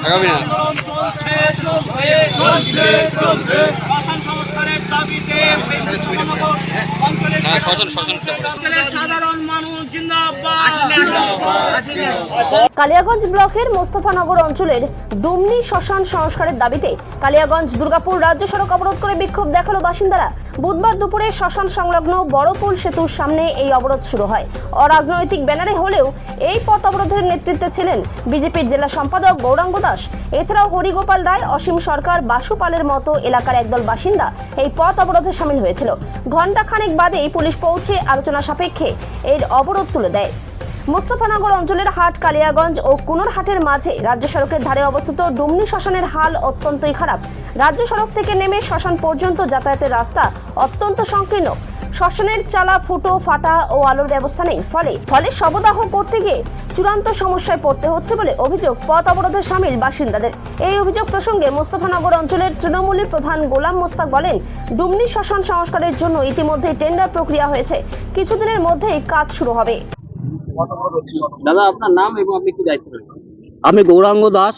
আগামী না হ্যাঁ সাধারণ মানুষ জিন্দাবাদ। কালিয়াগঞ্জ ব্লকের মোস্তফানগর অঞ্চলের ডুমনি শ্মশান সংস্কারের দাবিতে কালিয়াগঞ্জ দুর্গাপুর রাজ্য সড়ক অবরোধ করে বিক্ষোভ দেখাল বাসিন্দারা। বুধবার দুপুরে শ্মশান সংলগ্ন বড়পুল সেতুর সামনে এই অবরোধ শুরু হয়। অরাজনৈতিক ব্যানারে হলেও এই পথ অবরোধের নেতৃত্বে ছিলেন বিজেপির জেলা সম্পাদক গৌরাঙ্গ দাস। এছাড়াও হরিগোপাল রায়, অসীম সরকার, বাসু পালের মতো এলাকার একদল বাসিন্দা এই পথ অবরোধে সামিল হয়েছিল। ঘণ্টাখানেক বাদেই পুলিশ পৌঁছে আলোচনা সাপেক্ষে এর অবরোধ তুলে দেয়। মুস্তফানগর অঞ্চলের হাট, কালিয়াগঞ্জ ও কুনোরহাটের মাঝে রাজ্য সড়কের ধারে অবস্থিত ডুমনি শ্মশানের হাল অত্যন্তই খারাপ। রাজ্য সড়ক থেকে নেমে শ্মশান পর্যন্ত যাতায়াতের রাস্তা অত্যন্ত সংকীর্ণ। শ্মশানের চালা, ফুটো, ফাটা ও আলোর ব্যবস্থা নেই। ফলে ফলে শবদাহ করতে গিয়ে চূড়ান্ত সমস্যায় পড়তে হচ্ছে বলে অভিযোগ পথ অবরোধে সামিল বাসিন্দাদের। এই অভিযোগ প্রসঙ্গে মোস্তফানগর অঞ্চলের তৃণমূলের প্রধান গোলাম মোস্তাক বলেন, ডুমনি শ্মশান সংস্কারের জন্য ইতিমধ্যে টেন্ডার প্রক্রিয়া হয়েছে। কিছুদিনের মধ্যেই কাজ শুরু হবে। দাদা আপনার নাম এবং আপনি কি দায়িত্ব আমি গৌরাঙ্গ দাস।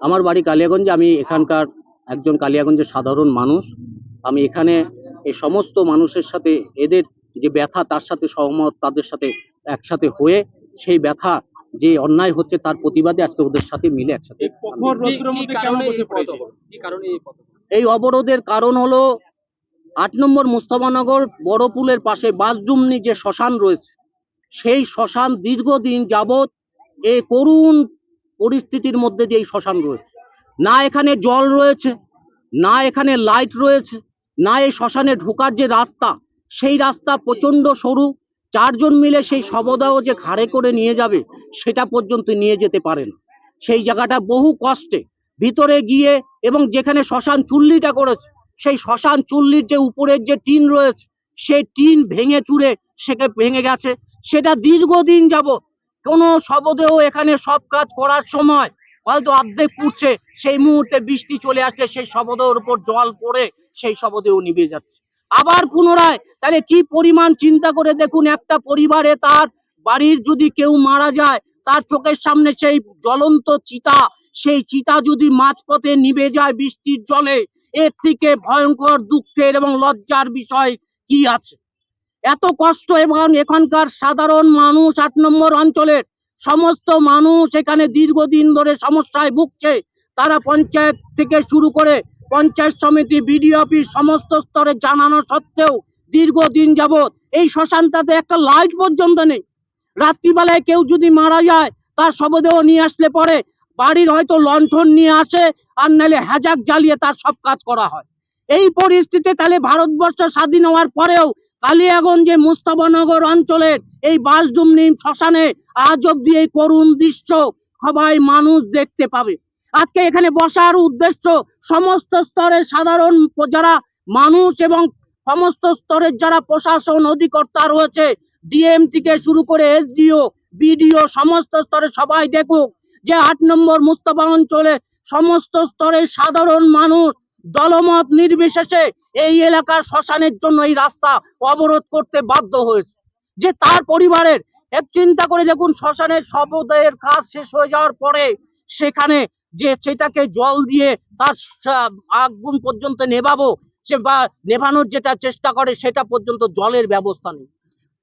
আমার বাড়ি কালিয়াগঞ্জে। আমি এখানকার একজন কালিয়াগঞ্জের সাধারণ মানুষ। আমি এখানে এই সমস্ত মানুষের সাথে এদের যে ব্যথা তার সাথে সহমত তাদের সাথে একসাথে হয়ে সেই ব্যথা যে অন্যায় হচ্ছে তার প্রতিবাদে আজকে ওদের সাথে মিলে একসাথে। এই অবরোধের কারণ হলো আট নম্বর মুস্তফানগর বড় পুলের পাশে বাসডুমনি যে শ্মশান রয়েছে সেই শ্মশান দীর্ঘদিন যাবৎ এই করুণ পরিস্থিতির মধ্যে দিয়ে এই শ্মশান রয়েছে। না এখানে জল রয়েছে, না এখানে লাইট রয়েছে, না এই শ্মশানে ঢোকার যে রাস্তা, সেই রাস্তা প্রচণ্ড সরু। চারজন মিলে সেই শবদাহ যে ঘাড়ে করে নিয়ে যাবে, সেটা পর্যন্ত নিয়ে যেতে পারে না। সেই জায়গাটা বহু কষ্টে, ভিতরে গিয়ে এবং যেখানে শ্মশান চুল্লিটা করেছে, সেই শ্মশান চুল্লির যে উপরের যে টিন রয়েছে, সেই টিন ভেঙে চুরে সেকে ভেঙে গেছে। সেটা দীর্ঘদিন যাবত কোনো শবদেহ এখানে সব কাজ করার সময় হয়তো অর্ধেক পুড়ছে, সেই মুহূর্তে বৃষ্টি চলে আসলে সেই শবদেহর উপর জল পড়ে সেই শবদেহ নিভে যাচ্ছে। আবার পুনরায় তাহলে কি পরিমাণ চিন্তা করে দেখুন, একটা পরিবারে তার বাড়ির যদি কেউ মারা যায়, তার চোখের সামনে সেই জ্বলন্ত চিতা, সেই চিতা যদি মাঝপথে নিভে যায় বৃষ্টির জলে, এর থেকে ভয়ঙ্কর দুঃখের এবং লজ্জার বিষয় কি আছে? এত কষ্ট এবং এখানকার সাধারণ মানুষ আট নম্বর অঞ্চলের সমস্ত মানুষ এখানে দীর্ঘদিন ধরে সমস্যায় ভুগছে। তারা পঞ্চায়েত থেকে শুরু করে পঞ্চায়েত সমিতি বিডিও অফিস সমস্ত স্তরে জানানো সত্ত্বেও দীর্ঘদিন যাবৎ এই শ্মশানটাতে একটা লাইট পর্যন্ত নেই। রাত্রিবেলায় কেউ যদি মারা যায়, তার শবদেহ নিয়ে আসলে পরে বাড়ির হয়তো লণ্ঠন নিয়ে আসে, আর নাহলে হ্যাজাক জ্বালিয়ে তার সব কাজ করা হয়। এই পরিস্থিতিতে তাহলে ভারতবর্ষ স্বাধীন হওয়ার পরেও কালিয়াগঞ্জে মুস্তাফানগর অঞ্চলের এই বাসডুমনি শ্মশানে আজ অব্দি এই করুণ দৃশ্য সবাই মানুষ দেখতে পাবে। আজকে এখানে বসার উদ্দেশ্য সমস্ত স্তরের সাধারণ যারা মানুষ এবং সমস্ত স্তরের যারা প্রশাসন অধিকর্তা রয়েছে ডিএম থেকে শুরু করে এসডিও, বিডিও সমস্ত স্তরে সবাই দেখুক যে আট নম্বর মুস্তফা অঞ্চলে সমস্ত স্তরের সাধারণ মানুষ দলমত নির্বিশেষে এই এলাকার শ্মশানের জন্য এই রাস্তা অবরোধ করতে বাধ্য হয়েছে। যে তার পরিবারের, এক চিন্তা করে দেখুন, শ্মশানের শবদেহের কাজ শেষ হয়ে যাওয়ার পরে সেখানে যে সেটাকে জল দিয়ে তার আগুন পর্যন্ত নেভাবো, সে বা, নেভানোর যেটা চেষ্টা করে সেটা পর্যন্ত জলের ব্যবস্থা নেই।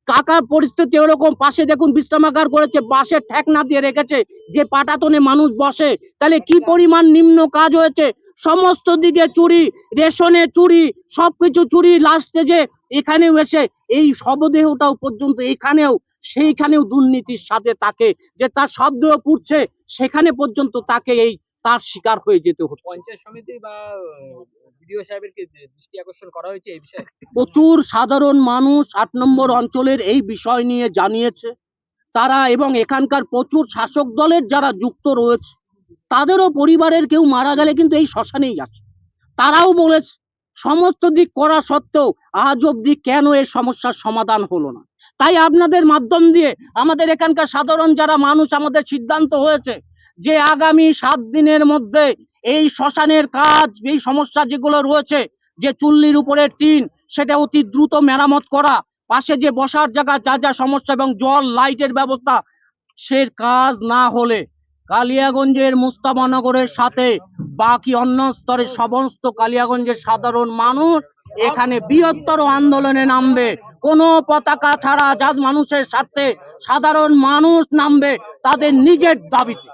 কাকার পরিস্থিতি ওরকম পাশে দেখুন বিশ্রামাগার করেছে বাঁশের ঠেকনা দিয়ে রেখেছে যে পাটাতনে মানুষ বসে। তাহলে কি পরিমাণ নিম্ন কাজ হয়েছে? সমস্ত দিকে চুরি রেশনে চুরি সবকিছু চুরি লাস্টে যে এখানেও এসে এই শবদেহটাও পর্যন্ত এখানেও সেইখানেও দুর্নীতির সাথে তাকে যে তার শবদেহ পুড়ছে সেখানে পর্যন্ত তাকে এই তার শিকার হয়ে যেতে হচ্ছে। পঞ্চায়েত সমিতি বা বিডিও দৃষ্টি আকর্ষণ করা হয়েছে এই বিষয়ে? প্রচুর সাধারণ মানুষ আট নম্বর অঞ্চলের এই বিষয় নিয়ে জানিয়েছে। তারা এবং এখানকার প্রচুর শাসক দলের যারা যুক্ত রয়েছে তাদেরও পরিবারের কেউ মারা গেলে কিন্তু এই শ্মশানেই আছে। তারাও বলেছে সমস্ত দিক করা সত্ত্বেও আজ অবধি কেন এই সমস্যার সমাধান হলো না? তাই আপনাদের মাধ্যম দিয়ে আমাদের এখানকার সাধারণ যারা মানুষ আমাদের সিদ্ধান্ত হয়েছে যে আগামী সাত দিনের মধ্যে এই শ্মশানের কাজ, এই সমস্যা যেগুলো রয়েছে, যে চুল্লির উপরে টিন, সেটা অতি দ্রুত মেরামত করা, পাশে যে বসার জায়গা, যা যা সমস্যা এবং জল, লাইটের ব্যবস্থা, সে কাজ না হলে কালিয়াগঞ্জের মুস্তাফানগরের সাথে বাকি অন্য স্তরে সমস্ত কালিয়াগঞ্জের সাধারণ মানুষ এখানে বৃহত্তর আন্দোলনে নামবে। কোনো পতাকা ছাড়া যা মানুষের স্বার্থে সাধারণ মানুষ নামবে তাদের নিজের দাবিতে।